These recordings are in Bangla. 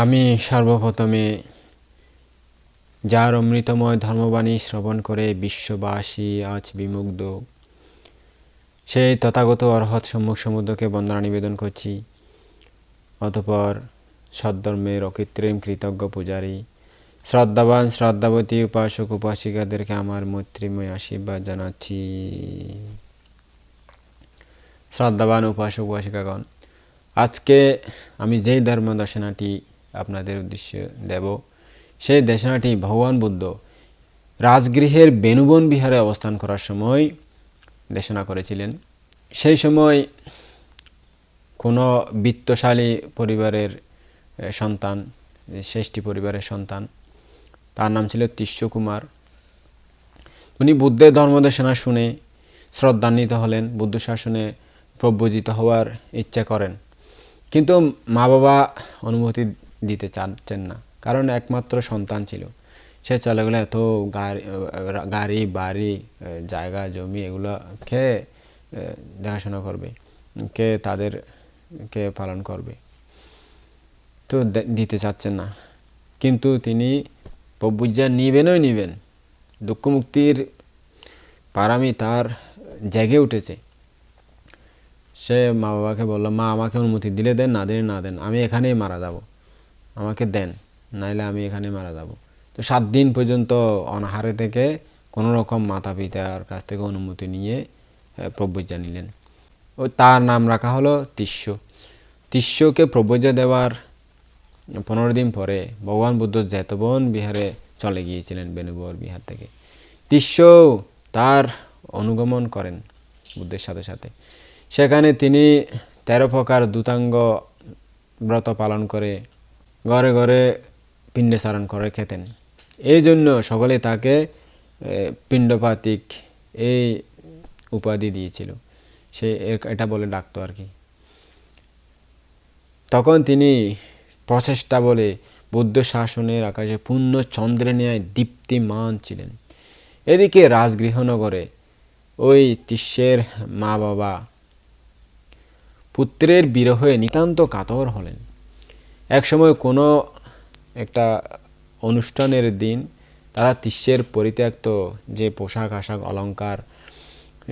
আমি সর্বপ্রথমে যার অমৃতময় ধর্মবাণী শ্রবণ করে বিশ্ববাসী আজ বিমুগ্ধ, সেই তথাগত অরহৎ সম্মুখ সমুদ্রকে বন্দনা নিবেদন করছি। অতপর সদ্ধর্মের অকৃত্রিম কৃতজ্ঞ পূজারী, শ্রদ্ধাবান শ্রদ্ধাবতী উপাসক উপাসিকাদেরকে আমার মৈত্রীময় আশীর্বাদ জানাচ্ছি। শ্রদ্ধাবান উপাসক উপাসিকাগণ, আজকে আমি যেই ধর্ম দর্শনাটি আপনাদের উদ্দেশ্যে দেব। সেই দেশনাটি ভগবান বুদ্ধ রাজগৃহের বেনুবন বিহারে অবস্থান করার সময় দেশনা করেছিলেন। সেই সময় কোনো বিত্তশালী পরিবারের সন্তান ষষ্ঠী পরিবারের সন্তান, তার নাম ছিল তিস্য কুমার উনি বুদ্ধের ধর্মদেশনা শুনে শ্রদ্ধান্বিত হলেন, বুদ্ধ শাসনে প্রব্রজিত হওয়ার ইচ্ছা করেন। কিন্তু মা বাবা অনুমতি দিতে চাচ্ছেন না। কারণ একমাত্র সন্তান ছিল। সে চলে গেলে এত গাড়ি গাড়ি, বাড়ি জায়গা, জমি এগুলো কে দেখাশোনা করবে, কে তাদের, কে পালন করবে। তো দিতে চাচ্ছেন না। কিন্তু তিনি প্রভুজা নিবেনই নিবেন। দুঃখ মুক্তির পারামি তার জেগে উঠেছে। সে মা বাবাকে বলল, মা, আমাকে অনুমতি দিলে দেন, না দিলে না দেন, আমি এখানেই মারা যাব। আমাকে দেন, নাইলে আমি এখানে মারা যাব। তো সাত দিন পর্যন্ত অনাহারে থেকে কোনো রকম মাতা পিতার কাছ থেকে অনুমতি নিয়ে প্রবজ্জা নিলেন। ও তার নাম রাখা হলো তিস্য। তিস্যকে প্রবজ্জা দেওয়ার পনেরো দিন পরে ভগবান বুদ্ধ জেতবন বিহারে চলে গিয়েছিলেন বেনুবর বিহার থেকে। তিস্য তার অনুগমন করেন বুদ্ধের সাথে সাথে। সেখানে তিনি তেরো প্রকার দূতাঙ্গ ব্রত পালন করে ঘরে ঘরে পিণ্ডচারণ করে খেতেন। এই জন্য সকলে তাকে পিণ্ডপাতিক এই উপাধি দিয়েছিল। সে এটা বলে ডাকতো আর কি। তখন তিনি প্রচেষ্টা বলে বৌদ্ধ শাসনের আকাশে পূর্ণ চন্দ্রের ন্যায় দীপ্তিমান ছিলেন। এদিকে রাজগৃহনগরে ওই তিস্যের মা বাবা পুত্রের বিরহে নিতান্ত কাতর হলেন। একসময় কোনো একটা অনুষ্ঠানের দিন তারা তিস্যের পরিত্যক্ত যে পোশাক, আশাক অলঙ্কার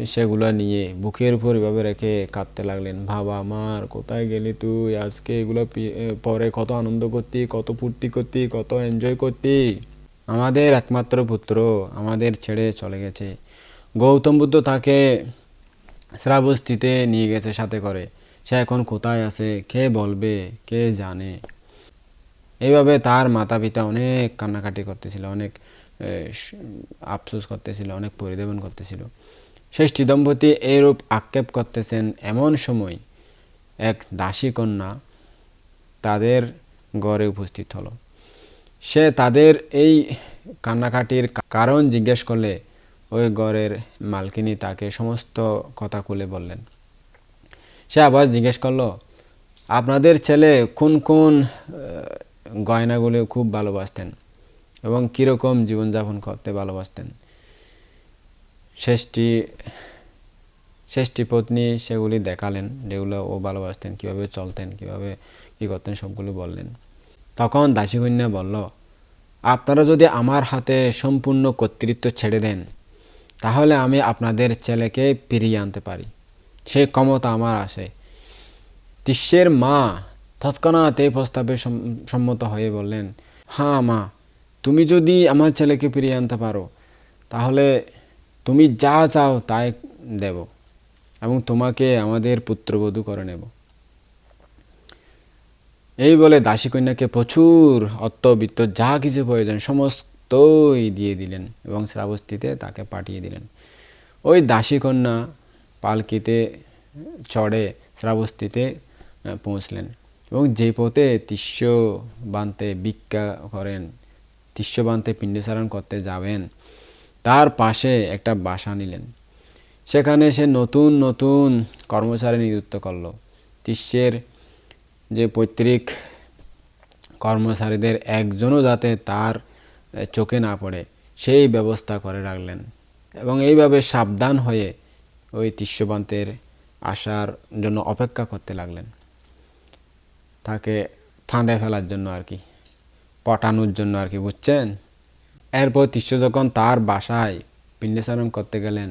সেগুলো নিয়ে বুকের উপর এভাবে রেখে কাঁদতে লাগলেন। বাবা আমার কোথায় গেলি তুই? আজকে এগুলো পরে কত আনন্দ করতি, কত ফুর্তি করতি, কত এনজয় করতি? আমাদের একমাত্র পুত্র আমাদের ছেড়ে চলে গেছে। গৌতম বুদ্ধ তাকে শ্রাবস্তিতে নিয়ে গেছে সাথে করে। সে এখন কোথায় আছে? কে বলবে? কে জানে? এইভাবে তার মাতা পিতা অনেক কান্নাকাটি করতেছিল, অনেক আফসোস করতেছিল, অনেক পরিদেবন করতেছিল। ষষ্ঠী দম্পতি এইরূপ আক্ষেপ করতেছেন এমন সময় এক দাসী কন্যা তাদের গড়ে উপস্থিত হলো। সে তাদের এই কান্নাকাটির কারণ জিজ্ঞেস করলে ওই গড়ের মালকিনী তাকে সমস্ত কথা খুলে বললেন। সে আবার জিজ্ঞেস করল, আপনাদের ছেলে কোন কোন গয়নাগুলো খুব ভালোবাসতেন এবং কীরকম জীবনযাপন করতে ভালোবাসতেন? শেষটি শেষটি পত্নী সেগুলি দেখালেন, যেগুলো ও ভালোবাসতেন, কীভাবে চলতেন, কীভাবে কী করতেন, সবগুলো বললেন। তখন দাসীকন্যা বলল, আপনারা যদি আমার হাতে সম্পূর্ণ কর্তৃত্ব ছেড়ে দেন, তাহলে আমি আপনাদের ছেলেকে ফিরিয়ে আনতে পারি। সেই ক্ষমতা আমার আছে। তিস্যের মা তৎক্ষণাৎ এই প্রস্তাবে সম- সম্মত হয়ে বললেন হ্যাঁ মা, তুমি যদি আমার ছেলেকে ফিরিয়ে আনতে পারো, তাহলে তুমি যা চাও তাই দেব এবং তোমাকে আমাদের পুত্রবধূ করে নেব। এই বলে দাসী কন্যাকে প্রচুর অর্থবিত্ত যা কিছু প্রয়োজন সমস্তই দিয়ে দিলেন এবং শ্রাবস্তিতে তাকে পাঠিয়ে দিলেন। ওই দাসী কন্যা পালকিতে, চড়ে শ্রাবস্তিতে পৌঁছলেন। এবং যে পথে তিস্য বানতে ভিক্ষা করেন, তিস্য বানতে পিণ্ডচারণ করতে যাবেন, তার পাশে একটা বাসা নিলেন। সেখানে সে নতুন নতুন কর্মচারী নিযুক্ত করল। তিস্যের যে পৈতৃক কর্মচারীদের একজনও যাতে তার চোখে না পড়ে, সেই ব্যবস্থা করে রাখলেন। এবং এইভাবে সাবধান হয়ে ওই তিস্যবান্তের আসার জন্য অপেক্ষা করতে লাগলেন। তাকে ফাঁদে ফেলার জন্য আর কি, পটানোর জন্য আর কি, বুঝছেন? এরপর তিস্য যখন তার বাসায় পিণ্ডেচারণ করতে গেলেন,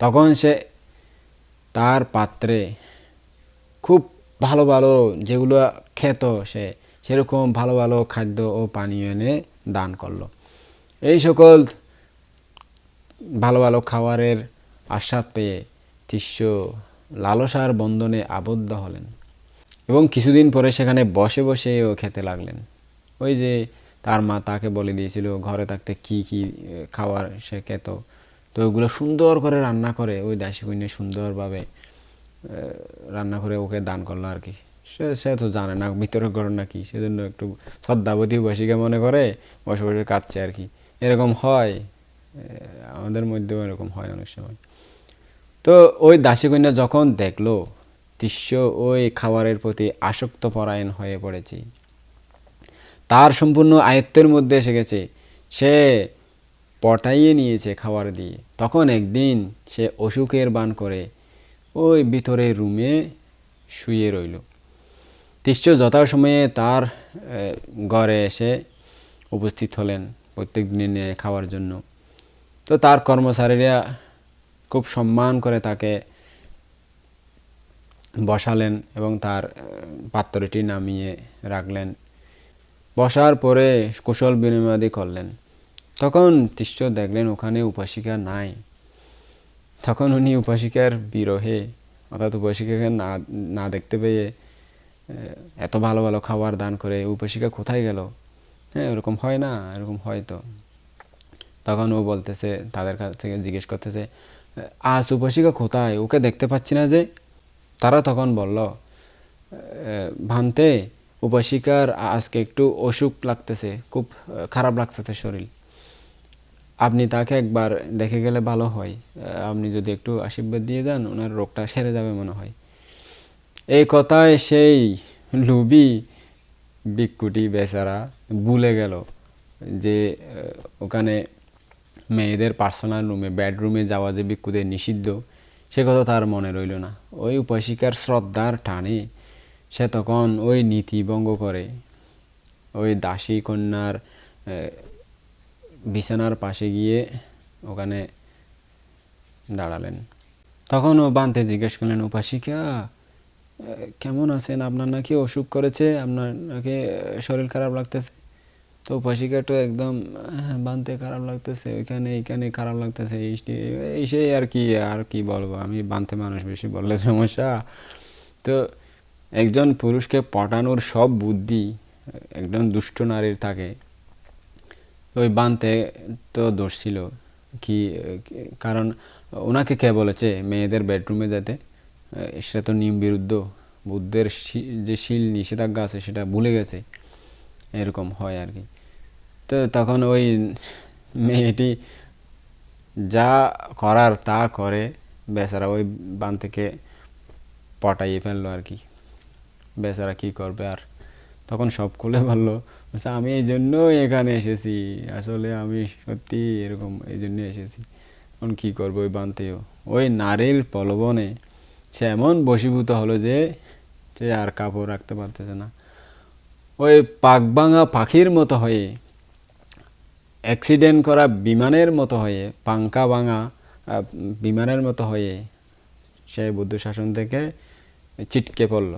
তখন সে তার পাত্রে খুব ভালো ভালো যেগুলো খেত সে, সেরকম ভালো ভালো খাদ্য ও পানীয় এনে দান করল। এই সকল ভালো ভালো খাবারের আস্বাদ পেয়ে তিস্য লালসার বন্ধনে আবদ্ধ হলেন এবং কিছুদিন পরে সেখানে বসে বসে ও খেতে লাগলেন। ওই যে তার মা তাকে বলে দিয়েছিল, ঘরে থাকতে কি কি খাবার সে খেত? তো ওগুলো সুন্দর করে রান্না করে, ওই দাসী কন্যা সুন্দরভাবে রান্না করে ওকে দান করল আর কি। সে সে তো জানে না ভিতরের ঘটনা কি, সেজন্য একটু শ্রদ্ধাবতী বসিকে মনে করে বসে বসে কাঁদছে আর কি। এরকম হয় আমাদের মধ্যেও এরকম হয় অনেক সময়। তো ওই দাসী কন্যা যখন দেখল, তিস্য ওই খাবারের প্রতি আসক্ত পরায়ণ হয়ে পড়েছে। তার সম্পূর্ণ আয়ত্তের মধ্যে এসে গেছে। সে পটাইয়ে নিয়েছে খাবার দিয়ে। তখন একদিন সে অসুখের বান করে ওই ভিতরে রুমে শুয়ে রইল। তিস্য যথাসময়ে তার ঘরে এসে উপস্থিত হলেন প্রত্যেক দিনে খাওয়ার জন্য। তো তার কর্মচারীরা খুব সম্মান করে তাকে বসালেন এবং তার পাত্রটি নামিয়ে রাখলেন। বসার পরে কুশল বিনিময়াদি করলেন। তখন তিষ্ঠ দেখলেন ওখানে উপাসিকা নাই। তখন উনি উপাসিকার বিরহে, অর্থাৎ উপাসিকাকে না না দেখতে পেয়ে এত ভালো ভালো খাবার দান করে উপাসিকা কোথায় গেল? হ্যাঁ এরকম হয় না, এরকম হয় তো। তখন ও বলতেছে, তাদের কাছ থেকে জিজ্ঞেস করতেছে আজ উপাসিকা কোথায়? ওকে দেখতে পাচ্ছি না যে। তারা তখন বলল "এ, ভান্তে উপাসিকার আজকে একটু অসুখ লাগতেছে খুব খারাপ লাগতেছে শরীর। আপনি তাকে একবার দেখে গেলে ভালো হয়। আপনি যদি একটু আশীর্বাদ দিয়ে যান ওনার রোগটা সেরে যাবে মনে হয়। এই কথায় সেই লুবি বিক্ষুটি বেচারা ভুলে গেল যে ওখানে মেয়েদের পার্সোনাল রুমে বেডরুমে যাওয়া যে বিক্ষুদের নিষিদ্ধ, সে কথা তার মনে রইল না। ওই উপাসিকার শ্রদ্ধার টানে সে তখন ওই নীতি ভঙ্গ করে। ওই দাসী কন্যার বিছানার পাশে গিয়ে ওখানে দাঁড়ালেন। তখন ও বানতে জিজ্ঞেস করলেন উপাসিকা কেমন আছেন? আপনার নাকি অসুখ করেছে? আপনার নাকি শরীর খারাপ লাগতেছে? তো উপাসিকা তো একদম বানতে খারাপ লাগতেছে, ওইখানে, এইখানে খারাপ লাগতেছে, এই সেই- আর কি আর কি বলব, আমি বানতে মানুষ, বেশি বললে সমস্যা। তো একজন পুরুষকে পটানোর সব বুদ্ধি একজন দুষ্ট নারীর থাকে। ওই বানতে তো দোষ ছিল, কি, কারণ ওনাকে কে বলেছে, মেয়েদের বেডরুমে যেতে? সেটা তো নিয়ম বিরুদ্ধ, বুদ্ধের যে শিল নিষেধাজ্ঞা আছে, সেটা ভুলে গেছে। এরকম হয় আর কি। তো তখন ওই মেয়েটি যা করার তা করে বেচারা ওই বান থেকে পটাইয়ে ফেলল আর কি। বেচারা কি করবে আর? তখন সব খুলে বলল আমি এই জন্যই এখানে এসেছি। আসলে আমি সত্যি এরকম এই জন্য এসেছি। এখন কী করব ওই বানতেও ওই নারীর প্রলোভনে সে এমন বশীভূত হলো যে সে আর কাপড় রাখতে পারতেছে না। ওই পাকভাঙা পাখির মতো হয়ে অ্যাক্সিডেন্ট করা বিমানের মতো হয়ে পাঙ্কা ভাঙা বিমানের মতো হয়ে সে বুদ্ধ শাসন থেকে চিটকে পড়ল।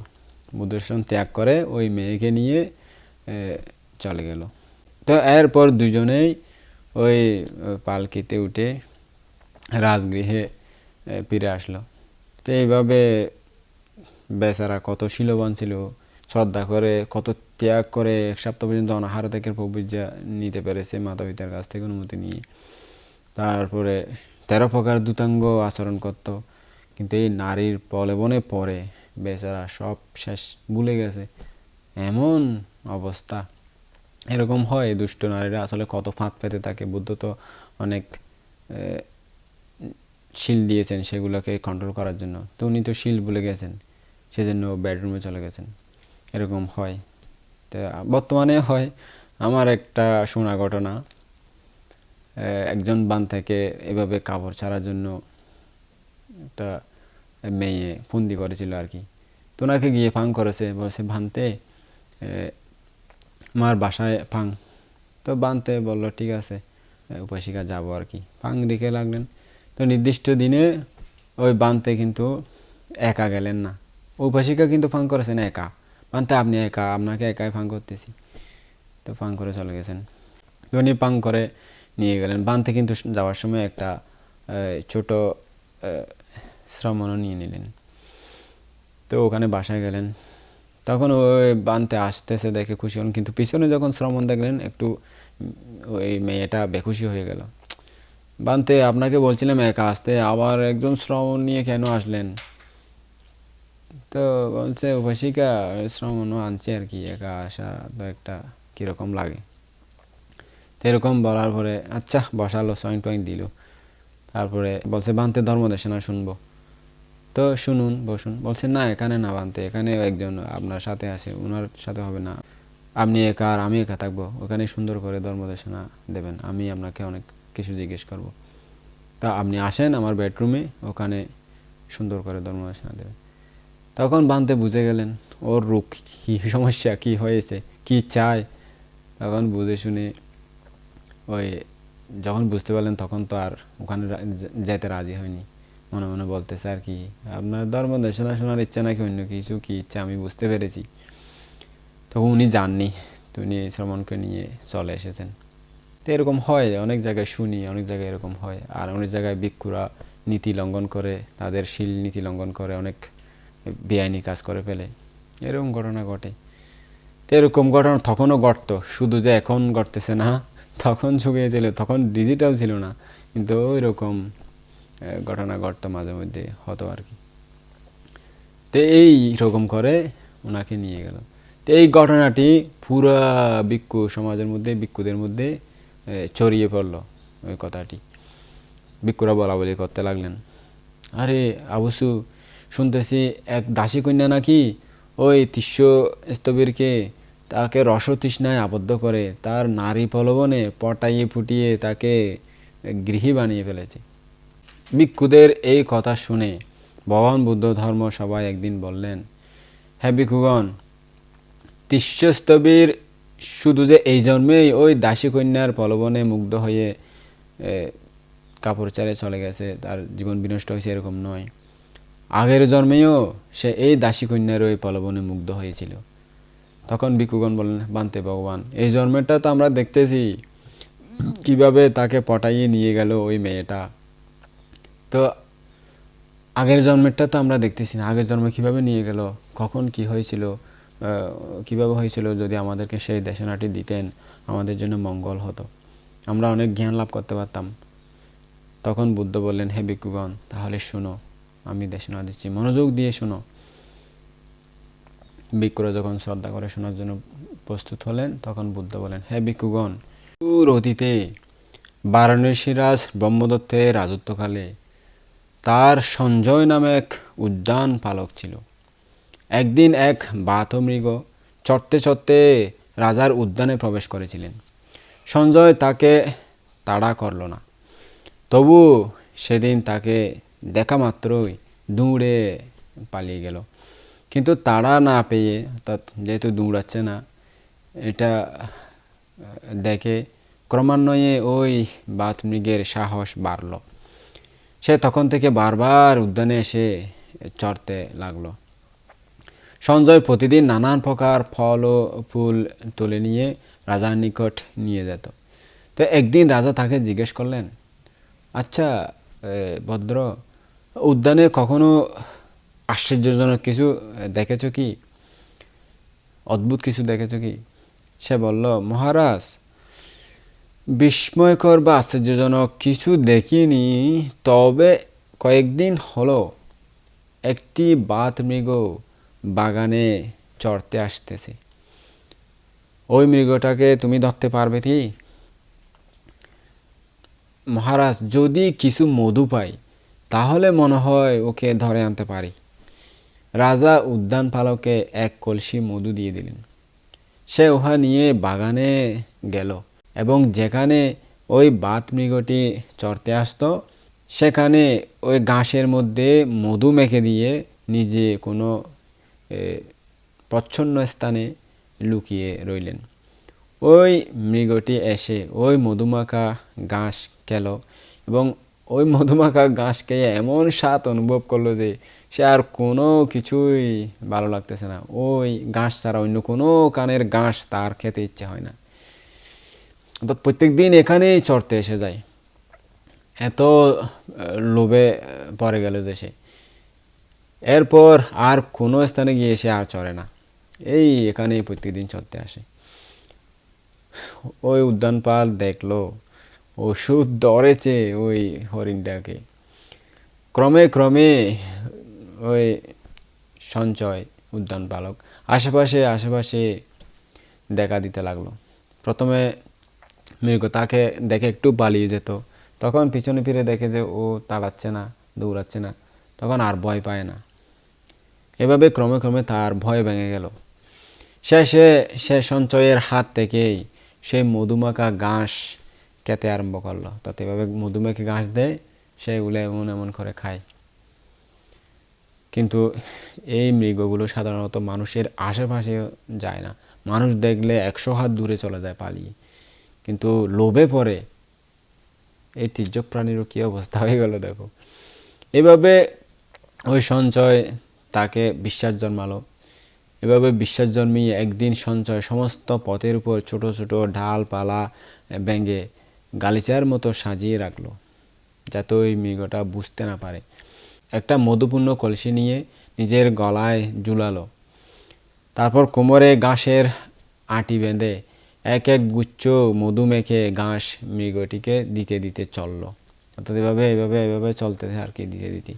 বুদ্ধ শাসন ত্যাগ করে ওই মেয়েকে নিয়ে চলে গেল। তো এরপর দুজনেই ওই পালকিতে উঠে রাজগৃহে ফিরে আসলো। তো এইভাবে বেচারা কত শিলবান ছিল, শ্রদ্ধা করে কত ত্যাগ করে এক সপ্তাহ পর্যন্ত অনাহার থেকে প্রবীর্যা নিতে পেরেছে মাতা পিতার কাছ থেকে অনুমতি নিয়ে। তারপরে তেরো প্রকার দূতাঙ্গ আচরণ করত, কিন্তু এই নারীর প্রলোভনে পরে বেচারা সব শেষ ভুলে গেছে। এমন অবস্থা। এরকম হয় দুষ্ট নারীরা আসলে কত ফাঁদ পেতে থাকে। বুদ্ধ তো অনেক শিল দিয়েছেন সেগুলোকে কন্ট্রোল করার জন্য। তো উনি তো শিল ভুলে গেছেন, সেজন্য বেডরুমে চলে গেছেন। এরকম হয়। বর্তমানে হয় আমার একটা শোনা ঘটনা একজন বান থেকে এভাবে কাপড় ছাড়ার জন্য একটা মেয়ে ফন্দি করেছিল আর কি। তো ওনাকে গিয়ে ফাং করেছে, বলেছে, ভানতে আমার বাসায় ফাং। তো বানতে বলল, ঠিক আছে উপাসিকা যাব আর কি। ফাং রেখে লাগলেন। তো নির্দিষ্ট দিনে ওই বানতে কিন্তু একা গেলেন না। উপাসিকা কিন্তু ফাং করেছেন একা। বানতে আপনি একা আপনাকে একাই ফাং করতেছি তো ফাং করে চলে গেছেন উনি পাং করে নিয়ে গেলেন বানতে কিন্তু যাওয়ার সময় একটা ছোট শ্রমণও নিয়ে নিলেন তো ওখানে বাসায় গেলেন তখন ওই বানতে আসতেছে দেখে খুশি হলেন কিন্তু পিছনে যখন শ্রমণ দেখলেন একটু ওই মেয়েটা বেখুশি হয়ে গেল বানতে আপনাকে বলছিলাম একা আসতে আবার একজন শ্রমণ নিয়ে কেন আসলেন তো বলছে উপাসিকা শ্রমণও আনছে আর কি, একা আসা তো একটা কীরকম লাগে? তো এরকম বলার পরে আচ্ছা বসালো সয়েং টয়েং দিল। তারপরে বলছে, বানতে ধর্মদেশনা শুনব। তো শুনুন, বসুন, বলছে, না, এখানে না বানতে, এখানে একজন আপনার সাথে আছে ওনার সাথে হবে না। আপনি একা আর আমি একা থাকব, ওখানে সুন্দর করে ধর্মদেশনা দেবেন, আমি আপনাকে অনেক কিছু জিজ্ঞেস করব। তা আপনি আসেন আমার বেডরুমে ওখানে সুন্দর করে ধর্মদেশনা দেবেন। তখন বানতে বুঝে গেলেন, ওর রোগ কী সমস্যা, কি হয়েছে, কি চায় তখন বুঝে শুনে ওই যখন বুঝতে পারলেন তখন তো আর ওখানে যেতে রাজি হয়নি। মনে মনে বলতেছে আর কি, আপনার ধর্ম দেশনা শোনার ইচ্ছা নাকি অন্য কিছু? কি ইচ্ছা? আমি বুঝতে পেরেছি। তো উনি যাননি, তো উনি শ্রমণকে নিয়ে চলে এসেছেন। তো এরকম হয়, অনেক জায়গায় শুনি, অনেক জায়গায় এরকম হয়। আর অনেক জায়গায় ভিক্ষুরা নীতি লঙ্ঘন করে, তাদের শিল নীতি লঙ্ঘন করে, অনেক বেআইনি কাজ করে ফেলে। এরকম ঘটনা ঘটে। তো এরকম ঘটনা তখনও ঘটতো। শুধু যে এখন ঘটতেছে না, তখন যুগে ছিল, তখন ডিজিটাল ছিল না। কিন্তু ওই রকম ঘটনা ঘটতো মাঝে মধ্যে, হতো আর কি। তো এই রকম করে ওনাকে নিয়ে গেল। তো এই ঘটনাটি পুরা ভিক্ষু সমাজের মধ্যে, ভিক্ষুদের মধ্যে ছড়িয়ে পড়ল ওই কথাটি। ভিক্ষুরা বলা বলি করতে লাগলেন। আরে আবসু শুনতেছি এক দাসী কন্যা নাকি ওই তিস্য স্তবীরকে তাকে রসতৃষ্ণায় আবদ্ধ করে, তার নারী প্রলোভনে পটাইয়ে ফুটিয়ে তাকে গৃহী বানিয়ে ফেলেছে। ভিক্ষুদের এই কথা শুনে ভগবান বুদ্ধ ধর্ম সবাই একদিন বললেন হ্যাঁ ভিক্ষুগণ তিস্যস্তবীর শুধু যে এই জন্মেই ওই দাসী কন্যার প্রলোভনে মুগ্ধ হয়ে কাপড় চারে চলে গেছে, তার জীবন বিনষ্ট হয়েছে এরকম নয়। আগের জন্মেও সে এই দাসী কন্যার ওই পলবনে মুগ্ধ হয়েছিল। তখন ভিক্ষুগণ বললেন, বানতে ভগবান, এই জন্মেরটা তো আমরা দেখতেছি। কীভাবে তাকে পটাইয়ে নিয়ে গেল ওই মেয়েটা? তো আগের জন্মেরটা তো আমরা দেখতেছি না। আগের জন্মে কীভাবে নিয়ে গেল? কখন কি হয়েছিল? কীভাবে হয়েছিল যদি আমাদেরকে সেই দেশনাটি দিতেন? আমাদের জন্য মঙ্গল হতো। আমরা অনেক জ্ঞান লাভ করতে পারতাম। তখন বুদ্ধ বললেন, হে ভিক্ষুগণ, তাহলে শোনো আমি দেশনা দিচ্ছি। মনোযোগ দিয়ে শোনো। ভিক্ষুরা যখন শ্রদ্ধা করে শোনার জন্য প্রস্তুত হলেন, তখন বুদ্ধ বলেন, হে ভিক্ষুগণ, দূর অতীতে বারাণসীরাজ ব্রহ্মদত্তের রাজত্বকালে তার সঞ্জয় নামে এক উদ্যান পালক ছিল। একদিন এক বাতমৃগ চড়তে চড়তে রাজার উদ্যানে প্রবেশ করেছিলেন। সঞ্জয় তাকে তাড়া করল না। তবু সেদিন তাকে দেখা মাত্রই দৌড়ে পালিয়ে গেল। কিন্তু তারা না পেয়ে, অর্থাৎ যেহেতু দৌড়াচ্ছে না, এটা দেখে ক্রমান্বয়ে ওই বাতমৃগের সাহস বাড়ল। সে তখন থেকে বারবার উদ্যানে এসে চড়তে লাগল। সঞ্জয় প্রতিদিন নানান প্রকার ফল ও ফুল তুলে নিয়ে রাজার নিকট নিয়ে যেত। তো একদিন রাজা তাকে জিজ্ঞেস করলেন আচ্ছা ভদ্র উদ্যানে কখনো আশ্চর্যজনক কিছু দেখেছ কি? অদ্ভুত কিছু দেখেছ কি? সে বলল, মহারাজ, বিস্ময়কর বা আশ্চর্যজনক কিছু দেখিনি, তবে কয়েকদিন হলো একটি বাত মৃগ বাগানে চড়তে আসতেছে। ওই মৃগটাকে তুমি ধরতে পারবে কি? মহারাজ, যদি কিছু মধু পাই তাহলে মনে হয় ওকে ধরে আনতে পারি। রাজা উদ্যান পালকে এক কলসি মধু দিয়ে দিলেন। সে উহা নিয়ে বাগানে গেল এবং যেখানে ওই বাত মৃগটি চড়তে আসতো, সেখানে ওই ঘাসের মধ্যে মধু মেখে দিয়ে নিজে কোনো প্রচ্ছন্ন স্থানে লুকিয়ে রইলেন। ওই মৃগটি এসে ওই মধুমাখা ঘাস খেলো এবং ওই মধুমাখা ঘাস খেয়ে এমন স্বাদ অনুভব করল যে সে আর কোনো কিছুই ভালো লাগতেছে না। ওই ঘাস ছাড়া অন্য কোনো কানের ঘাস তার খেতে ইচ্ছে হয় না। তো প্রত্যেক দিন এখানেই চড়তে এসে যায়। এত লোভে পড়ে গেল যে সে। এরপর আর কোনো স্থানে গিয়ে সে আর চড়ে না। এই এখানেই প্রত্যেকদিন চড়তে আসে। ওই উদ্যানপাল দেখল। ওষুধ ধরেছে ওই হরিণটাকে। ক্রমে ক্রমে ওই সঞ্চয়, উদ্যান পালক আশেপাশে আশেপাশে দেখা দিতে লাগল। প্রথমে মৃগ তাকে দেখে একটু পালিয়ে যেত। তখন পিছনে ফিরে দেখে যে ও তাড়াচ্ছে না, দৌড়াচ্ছে না। তখন আর ভয় পায় না। এভাবে ক্রমে ক্রমে তার ভয় ভেঙে গেল। শেষে সে সঞ্চয়ের হাত থেকেই সেই মধুমাখা ঘাস খেতে আরম্ভ করল। তাতে এভাবে মধুমাখি ঘাস দেয় সেগুলো এমন এমন করে খায়। কিন্তু এই মৃগগুলো সাধারণত মানুষের আশেপাশে যায় না। মানুষ দেখলে একশো হাত দূরে চলে যায় পালিয়ে। কিন্তু লোভে পড়ে। এই তির্যক প্রাণীরও কী অবস্থা হয়ে গেল দেখো। এভাবে ওই সঞ্চয় তাকে বিশ্বাস জন্মালো। এভাবে বিশ্বাস জন্মিয়ে একদিন সঞ্চয় সমস্ত পথের উপর ছোট ছোট ডালপালা ব্যাঙ্গে গালিচার মতো সাজিয়ে রাখল, যাতে ওই মৃগটা বুঝতে না পারে। একটা মধুপূর্ণ কলসি নিয়ে নিজের গলায় ঝুলালো। তারপর কোমরে ঘাসের আটি বেঁধে এক এক গুচ্ছ মধু মেখে ঘাস মৃগটিকে দিতে দিতে চলল। অর্থাৎ এভাবে এভাবে এভাবে চলতে আর কি দিতে দিতে।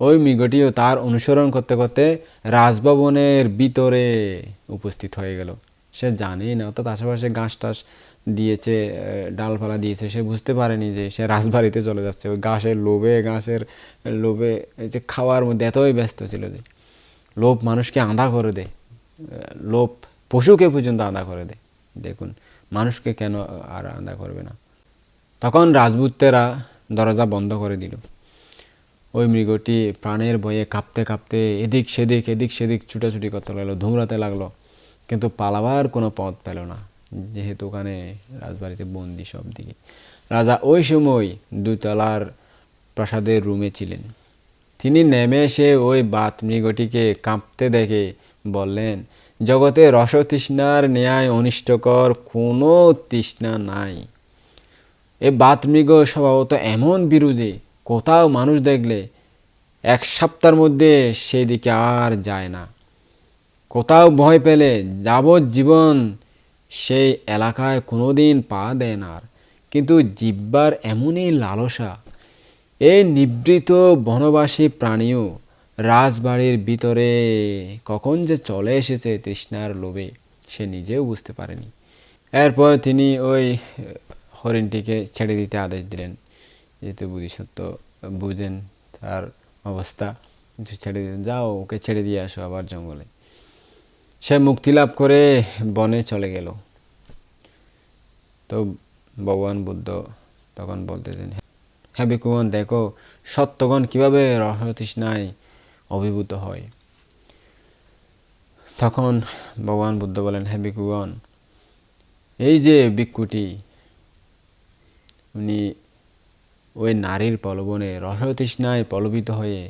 ওই মৃগটিও তার অনুসরণ করতে করতে রাজভবনের ভিতরে উপস্থিত হয়ে গেল। সে জানেই না, অর্থাৎ আশেপাশে ঘাস টাস দিয়েছে ডালপালা দিয়েছে, সে বুঝতে পারেনি যে সে রাজবাড়িতে চলে যাচ্ছে। ওই ঘাসের লোভে ঘাসের লোভে যে খাওয়ার মধ্যে এতই ব্যস্ত ছিল যে লোভ মানুষকে আঁধা করে দেয় লোভ পশুকে পর্যন্ত আঁধা করে দেয় দেখুন, মানুষকে কেন আর আঁধা করবে না? তখন রাজপুতেরা দরজা বন্ধ করে দিল। ওই মৃগটি প্রাণের ভয়ে কাঁপতে কাঁপতে এদিক সেদিক এদিক সেদিক ছুটাছুটি করতে লাগল ধুমরাতে লাগল, কিন্তু পালাবার কোনো পথ পেল না। যেহেতু ওখানে রাজবাড়িতে বন্দি সব দিকে রাজা ওই সময় দুতলার প্রাসাদের রুমে ছিলেন। তিনি নেমে এসে ওই বাত মৃগটিকে কাঁপতে দেখে বললেন, জগতে রসতৃষ্ণার ন্যায় অনিষ্টকর কোনো তৃষ্ণা নাই। এ বাত বাতমৃগ স্বভাবত এমন বিরুজে কোথাও মানুষ দেখলে এক সপ্তাহের মধ্যে সেই দিকে আর যায় না। কোথাও ভয় পেলে যাবজ্জীবন সেই এলাকায় কোনোদিন পা দেয় না আর। কিন্তু জিব্বার এমনই লালসা। এই নিবৃত বনবাসী প্রাণীও রাজবাড়ির ভিতরে কখন যে চলে এসেছে তৃষ্ণার লোভে সে নিজেও বুঝতে পারেনি। এরপর তিনি ওই হরিণটিকে ছেড়ে দিতে আদেশ দিলেন যেহেতু বুদ্ধিসত্ত্ব বুঝেন তার অবস্থা। ছেড়ে দিলেন যাও, ওকে ছেড়ে দিয়ে আসো আবার জঙ্গলে। সে মুক্তি লাভ করে বনে চলে গেল। তো ভগবান বুদ্ধ তখন বলতেছেন হ্যাঁ বিকুগণ দেখো, সত্যগণ কীভাবে রসতৃষ্ণায় অভিভূত হয়? তখন ভগবান বুদ্ধ বলেন হ্যাঁ বিকুগণ এই যে ভিক্ষুটি, উনি ওই নারীর প্রলোভনে রসতৃষ্ণায় পলবিত হয়ে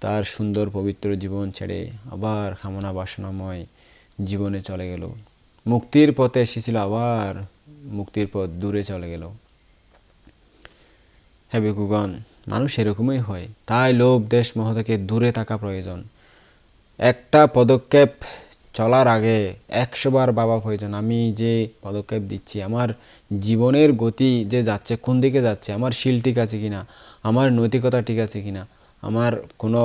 তার সুন্দর পবিত্র জীবন ছেড়ে আবার কামনা বাসনাময় জীবনে চলে গেল। মুক্তির পথে এসেছিল আবার, মুক্তির পথ দূরে চলে গেল। হ্যাঁ বেকুগণ মানুষ এরকমই হয়। তাই লোভ, দেশ, মোহ থেকে দূরে থাকা প্রয়োজন। একটা পদক্ষেপ চলার আগে একশোবার বাবা প্রয়োজন, আমি যে পদক্ষেপ দিচ্ছি, আমার জীবনের গতি যে যাচ্ছে, কোন দিকে যাচ্ছে, আমার শিল ঠিক আছে কিনা, আমার নৈতিকতা ঠিক আছে কিনা আমার কোনো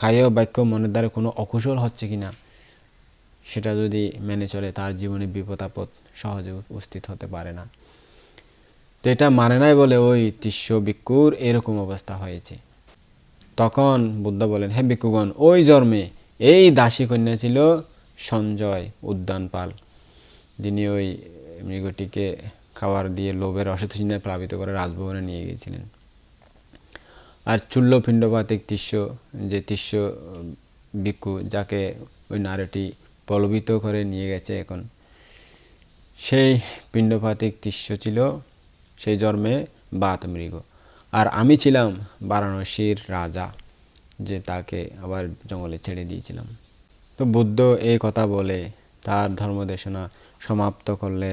কায় বাক্য মনের দ্বারা কোনো অকুশল হচ্ছে কিনা, সেটা যদি মেনে চলে, তার জীবনে বিপদ আপদ সহজে উপস্থিত হতে পারে না। তো এটা মানে নাই বলে ওই তিস্য ভিক্ষুর এরকম অবস্থা হয়েছে। তখন বুদ্ধ বলেন হ্যাঁ ভিক্ষুগণ, ওই জন্মে এই দাসী কন্যা ছিল সঞ্জয় উদ্যানপাল যিনি ওই মৃগটিকে খাবার দিয়ে লোভের অসতৃষ্ণায় প্লাবিত করে রাজভবনে নিয়ে গিয়েছিলেন। আর চুল্ল পিণ্ডপাতিক তিস্য, যে তিস্য ভিক্ষু যাকে ওই নারীটি পলবিত করে নিয়ে গেছে এখন। সেই পিণ্ডপাতিক দৃশ্য ছিল, সেই জন্মে বাত মৃগ। আর আমি ছিলাম বারাণসীর রাজা, যে তাকে আবার জঙ্গলে ছেড়ে দিয়েছিলাম। তো বুদ্ধ এই কথা বলে, তার ধর্মদেশনা সমাপ্ত করলে